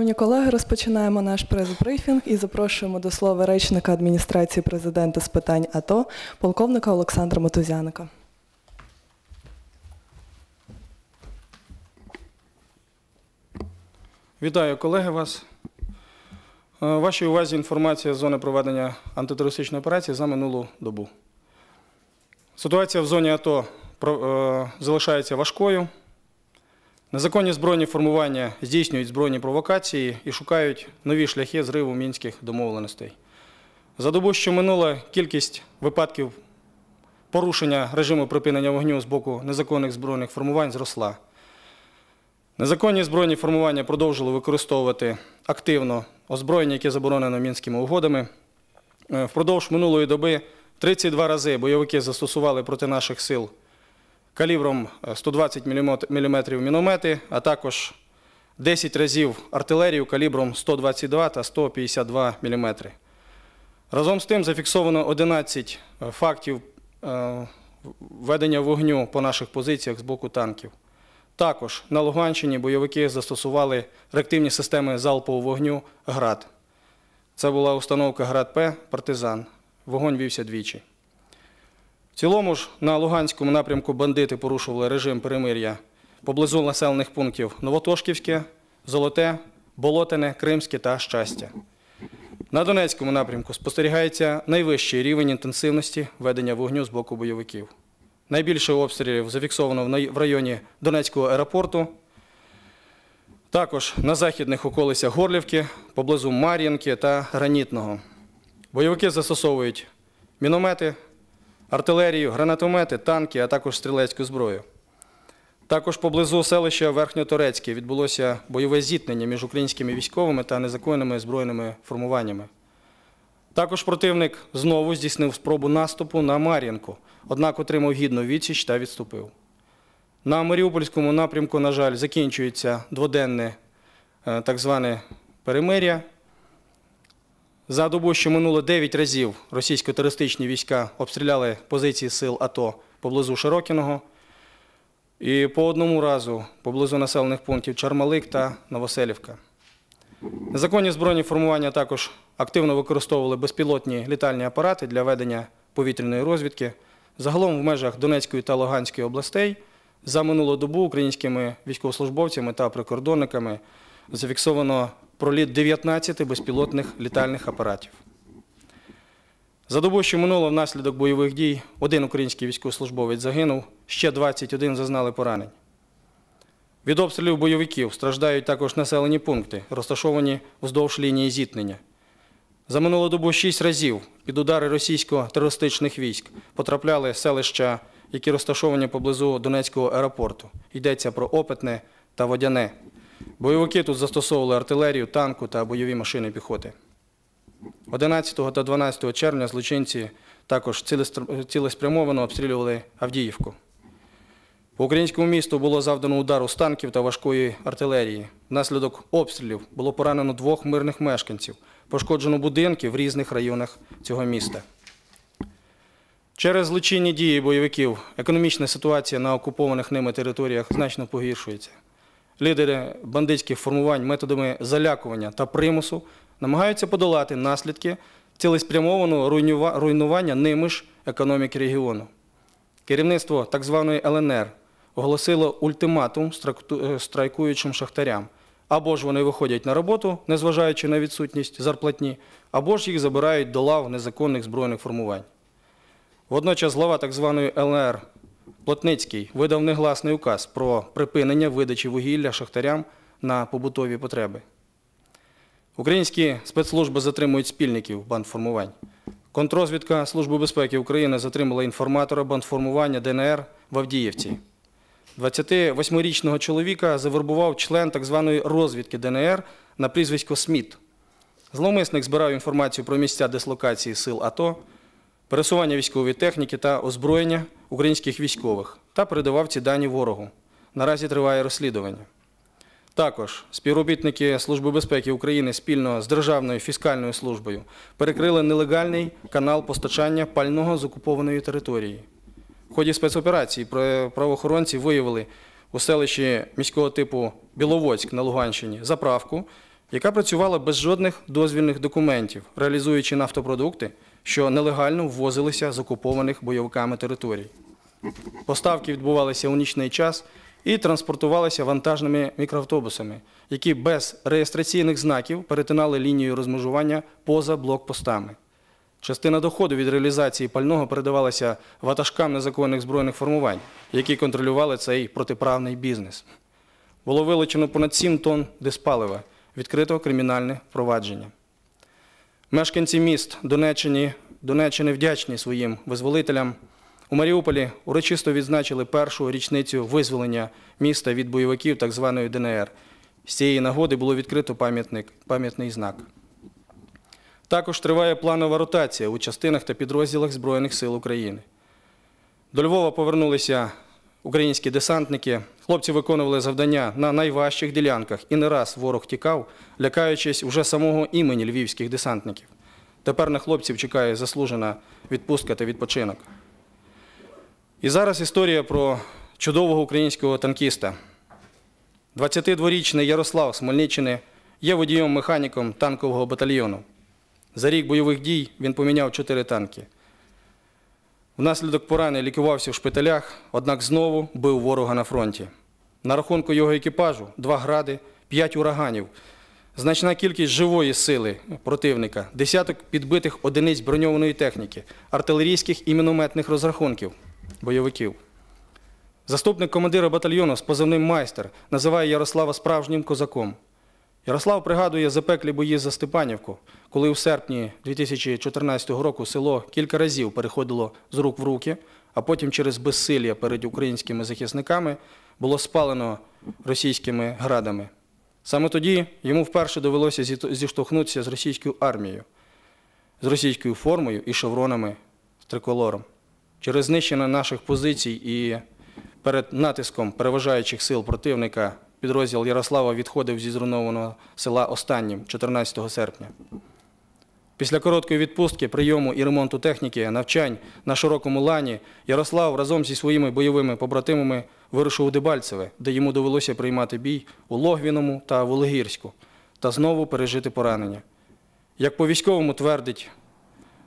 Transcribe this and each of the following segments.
Шановні колеги, розпочинаємо наш прес-брифінг і запрошуємо до слова речника адміністрації президента з питань АТО, полковника Олександра Мотузяника. Вітаю колеги вас. Е, Вашій увазі інформація з зони проведення антитерористичної операції за минулу добу. Ситуація в зоні АТО е, залишається важкою. Незаконні збройні формування здійснюють збройні провокації і шукають нові шляхи зриву мінських домовленостей. За добу, що минула, кількість випадків порушення режиму припинення вогню з боку незаконних збройних формувань зросла. Незаконні збройні формування продовжили використовувати активно озброєння, яке заборонено мінськими угодами. Е, Впродовж минулої доби 32 рази бойовики застосували проти наших сил калібром е, 120 мм міномети, а також 10 разів артилерію калібром 122 та 152 мм. Разом з тим зафіксовано 11 е, фактів е, ведення вогню по наших позиціях з боку танків. Також на Луганщині бойовики застосували реактивні системи залпового вогню ГРАД. Це була установка ГРАД-П Партизан. Вогонь вівся двічі. В цілому ж на Луганському напрямку бандити порушували режим перемир'я поблизу населених пунктів Новотошківське, Золоте, Болотине, Кримське та Щастя. На Донецькому напрямку спостерігається найвищий рівень інтенсивності ведення вогню з боку бойовиків. Найбільше обстрілів зафіксовано в районі Донецького аеропорту. Також на західних околицях Горлівки, поблизу Мар'їнки та Гранітного. Бойовики застосовують міномети, артилерію, гранатомети, танки, а також стрілецьку зброю. Також поблизу селища Верхньоторецьке відбулося бойове зіткнення між українськими військовими та незаконними збройними формуваннями. Також противник знову здійснив спробу наступу на Мар'їнку, однак отримав гідну відсіч та відступив. На Маріупольському напрямку, на жаль, закінчується дводенне е, так зване перемир'я. За добу, що минуло 9 разів російсько-терористичні війська обстріляли позиції сил АТО поблизу Широкіного. І по одному разу поблизу населених пунктів Чармалик та Новоселівка. Незаконні збройні формування також активно використовували безпілотні літальні апарати для ведення повітряної розвідки. Загалом в межах Донецької та Луганської областей за минулу добу українськими військовослужбовцями та прикордонниками зафіксовано проліт 19 безпілотних літальних апаратів. За добу, що минуло внаслідок бойових дій, один український військовослужбовець загинув, ще 21 зазнали поранень. Від обстрілів бойовиків страждають також населені пункти, розташовані вздовж лінії зіткнення. За минулу добу шість разів під удари російсько-терористичних військ потрапляли селища, які розташовані поблизу Донецького аеропорту. Йдеться про Опитне та Водяне. Бойовики тут застосовували артилерію, танку та бойові машини піхоти. 11 та 12 червня злочинці також цілеспрямовано обстрілювали Авдіївку. По українському місту було завдано удару з танків та важкої артилерії. Внаслідок обстрілів було поранено двох мирних мешканців, пошкоджено будинки в різних районах цього міста. Через злочинні дії бойовиків економічна ситуація на окупованих ними територіях значно погіршується. Лідери бандитських формувань методами залякування та примусу намагаються подолати наслідки цілеспрямованого руйнування ними ж економіки регіону. Керівництво так званої ЛНР оголосило ультиматум е, страйкуючим шахтарям. Або ж вони виходять на роботу, незважаючи на відсутність зарплатні, або ж їх забирають до лав незаконних збройних формувань. Водночас глава так званої ЛНР Плотницький видав негласний указ про припинення видачі вугілля шахтарям на побутові потреби. Українські спецслужби затримують спільників бандформувань. Контрозвідка Служби безпеки України затримала інформатора бандформування ДНР в Авдіївці. 28-річного чоловіка завербував член так званої розвідки ДНР на прізвисько Сміт. Зловмисник збирав інформацію про місця дислокації сил АТО, пересування військової техніки та озброєння українських військових та передавав ці дані ворогу. Наразі триває розслідування. Також співробітники Служби безпеки України спільно з Державною фіскальною службою перекрили нелегальний канал постачання пального з окупованої території. В ході спецоперації правоохоронці виявили у селищі міського типу Біловодськ на Луганщині заправку, яка працювала без жодних дозвільних документів, реалізуючи нафтопродукти, що нелегально ввозилися з окупованих бойовиками територій. Поставки відбувалися у нічний час і транспортувалися вантажними мікроавтобусами, які без реєстраційних знаків перетинали лінію розмежування поза блокпостами. Частина доходу від реалізації пального передавалася ватажкам незаконних збройних формувань, які контролювали цей протиправний бізнес. Було вилучено понад 7 тонн диспалива, відкрито кримінальне провадження. Мешканці міст Донеччини, Донеччини вдячні своїм визволителям. У Маріуполі урочисто відзначили першу річницю визволення міста від бойовиків так званої ДНР. З цієї нагоди було відкрито пам'ятник, пам'ятний знак. Також триває планова ротація у частинах та підрозділах Збройних сил України. До Львова повернулися українські десантники. Хлопці виконували завдання на найважчих ділянках, і не раз ворог тікав, лякаючись уже самого імені львівських десантників. Тепер на хлопців чекає заслужена відпустка та відпочинок. І зараз історія про чудового українського танкіста. 22-річний Ярослав з Хмельниччини є водієм-механіком танкового батальйону. За рік бойових дій він поміняв чотири танки. Внаслідок поранень лікувався в шпиталях, однак знову бив ворога на фронті. На рахунку його екіпажу два гради, п'ять ураганів, значна кількість живої сили противника, десяток підбитих одиниць броньованої техніки, артилерійських і мінометних розрахунків бойовиків. Заступник командира батальйону з позивним майстер називає Ярослава справжнім козаком. Ярослав пригадує запеклі бої за Степанівку, коли у серпні 2014 року село кілька разів переходило з рук в руки, а потім через безсилля перед українськими захисниками було спалено російськими градами. Саме тоді йому вперше довелося зіштовхнутися з російською армією, з російською формою і шевронами з триколором. Через знищення наших позицій і перед натиском переважаючих сил противника підрозділ Ярослава відходив зі зруйнованого села останнім 14 серпня. Після короткої відпустки, прийому і ремонту техніки, навчань на широкому лані Ярослав разом зі своїми бойовими побратимами вирушив у Дебальцеве, де йому довелося приймати бій у Логвіному та Вологірську та знову пережити поранення. Як по військовому твердить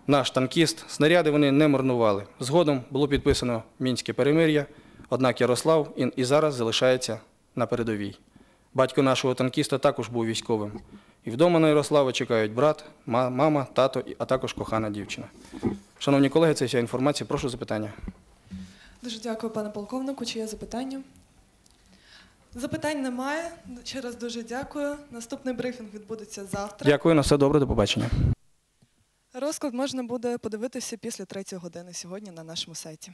наш танкіст, снаряди вони не марнували. Згодом було підписано мінське перемир'я, однак Ярослав і- зараз залишається на передовій. Батько нашого танкіста також був військовим. І вдома на Ярослава чекають брат, мама, тато, а також кохана дівчина. Шановні колеги, це вся інформація. Прошу запитання. Дуже дякую, пане полковнику. Чи є запитання? Запитань немає. Ще раз дуже дякую. Наступний брифінг відбудеться завтра. Дякую, на все добре, до побачення. Розклад можна буде подивитися після третьої години сьогодні на нашому сайті.